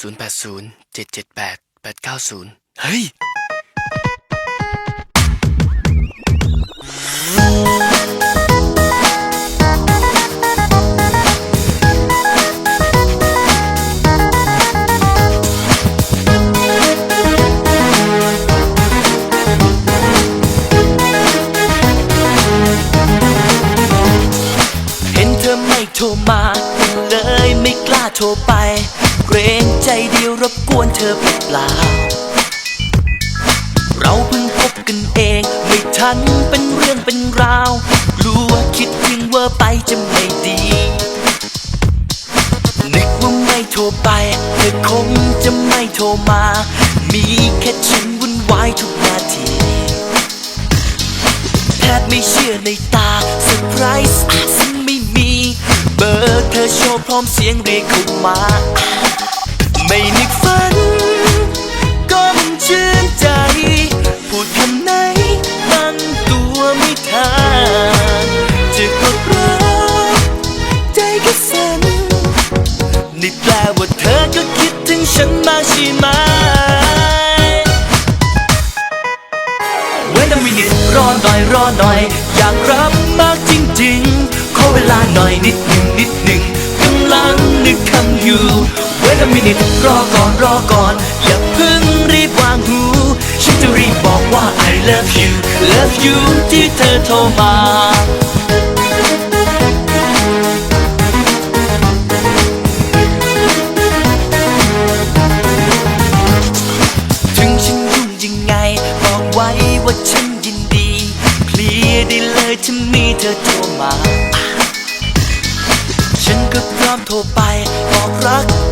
ศูนย์แปดศูนย์เจ็ดเจ็ดแปดแปดเก้าศูนย์เฮ้ย ทรไป เกรงใจเดียวรบกวนเธอเปล่า เราเพิ่งพบกันเอง ไม่ทันเป็นเรื่องเป็นราวกลัวคิดถึงเวอร์ไปจะไม่ดี นึกว่าไม่โทรไป เธอคงจะไม่โทรมา มีแค่ฉันวุ่นวายทุกนาทีแทบไม่เชื่อในตาเซอร์ไพรส์ เธอโชว์พร้อมเสียงเรียกเข้ามา ไม่นึกฝัน ก็มันชื่นใจ พูดคำไหนตั้งตัวไม่ทันจะกดรักใจก็สั่นนี่แปลว่าเธอก็คิดถึงฉันมาใช่ไหมเว้นแต่มินิดรอหน่อยรอหน่อย อยากรับมากจริง ๆ อเวลาหน่อยนิดหนึ่งนิดหนึ่งกำลังนึกคำอยู่เว้นแต่มินิดรอก่อนรอก่อน อย่าเพิ่งรีบวางหู ฉันจะรีบบอกว่า I love you love you ที่เธอโทรมา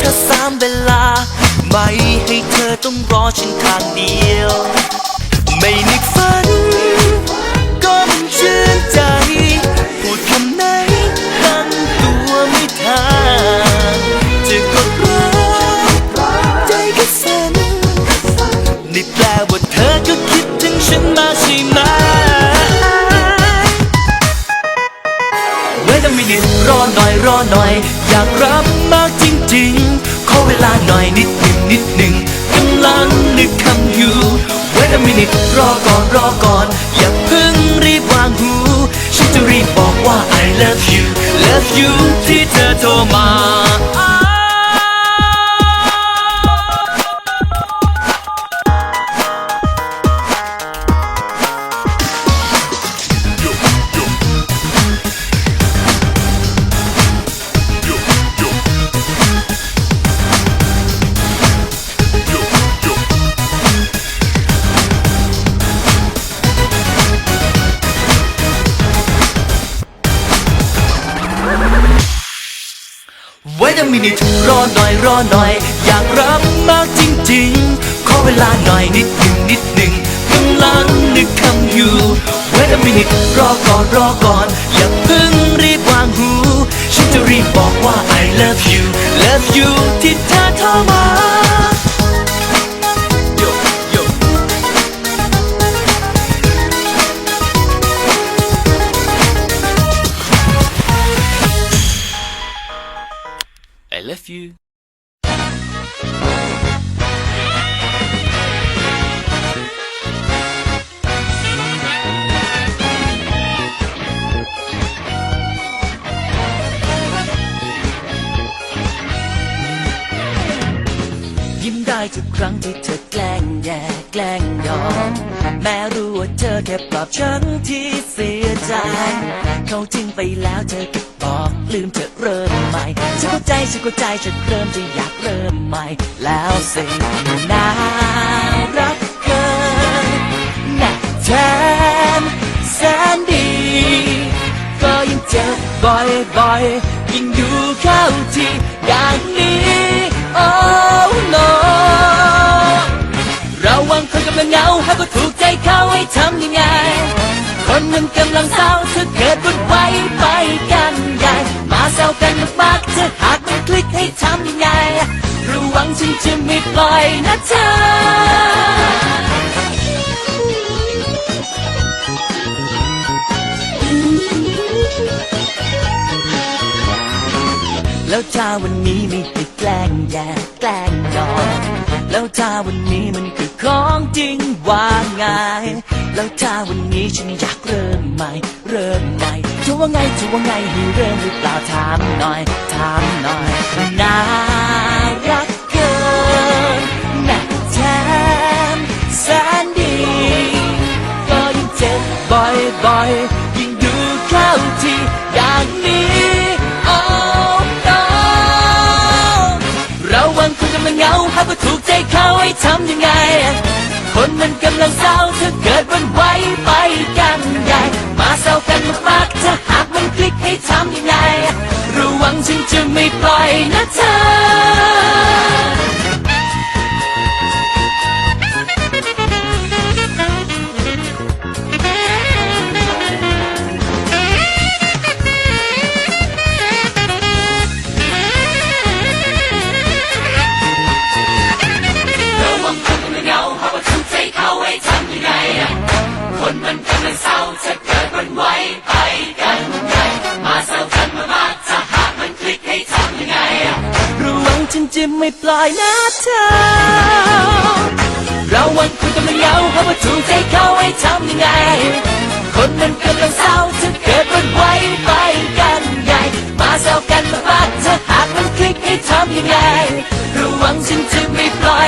กเธอสามเวลา ไม่ให้เธอต้องรอฉันทางเดียว ไม่นึกฝัน เว้นแต่มินิดรอหน่อยรอหน่อย อยากรับมากจริงๆ ขอเวลาหน่อยนิดหนึ่งนิดหนึ่งกำลังนึกคำอยู่เว้นแต่มินิดรอก่อนรอก่อน อย่าเพิ่งรีบวางหู ฉันจะรีบบอกว่า I love you love you ที่เธอโทรมา ยังมีนิดรอหน่อยรอหน่อย อยากรับมากจริงๆ ขอเวลาหน่อยนิดหนึ่งนิดหนึ่งกำลังนึกคำอยู่ Wait a minute รอก่อนรอก่อน อย่าเพิ่งรีบวางหู ฉันจะรีบบอกว่า I love you love you ที่เธอโทรมา I love you ยิ้มได้ทุกครั้งที่เธอแกล้งแย่แกล้งยอม แม้รู้ว่าเธอแค่ปลอบฉันที่เสียใจ เขาทิ้งไปแล้วเธอก็ บอกลืมเธอเริ่มใหม่ฉันเข้าใจฉันเข้าใจฉันเริ่มจะอยากเริ่มใหม่แล้วสิน่ารักเกินน่าแทนแสนดี ก็ยังเจ็บบ่อยๆยิ่งอยู่เข้าที่อย่างนี้ oh no เราวังคนกำลังเหงาหากก็ถูกใจเขาให้ทำยังไง คนหนึ่งกำลังเศร้าเธอเกิดวุ่นวายไปกัน แซวกันมากๆเธอหากมันคลิกให้ทำยังไงระวังฉันจะไม่ปล่อยนะเธอแล้วถ้าวันนี้ไม่ติดแกล้งแย่แกล้งยอมแล้วถ้าวันนี้มันคือของจริงว่างายแล้วถ้าวันนี้ฉันอยากเริ่มใหม่ เริ่มใหม่ จะว่าไงจะว่าไงให้เริ่มหรือเปล่าถามหน่อยถามหน่อยน่ารักเกินแม่แทนแสนดีก็ยิ่งเจ็บบ่อยๆยิ่งดูเข้าทีอย่างนี้โอ้โอ้ราวังคุณกำลังเหงาหากว่าถูกใจเขาให้ทำยังไง คนมันกำลังเศร้าถ้าเกิด กันมากๆถ้าหากมันคลิกให้ทำยังไง ระวังฉันจะไม่ปล่อยนะเธอ ลอยหน้าเธอเราวันคุยกันมาเยาวเขาว่าถูกใจเขาให้ทำยังไง คนนั้นกำลังเศร้าเธอเกิดวันไว้ไปกันใหญ่ มาเศร้ากันมาปาดเธอหากมันคลิกให้ทำยังไงระวังฉันจะไม่ปล่อย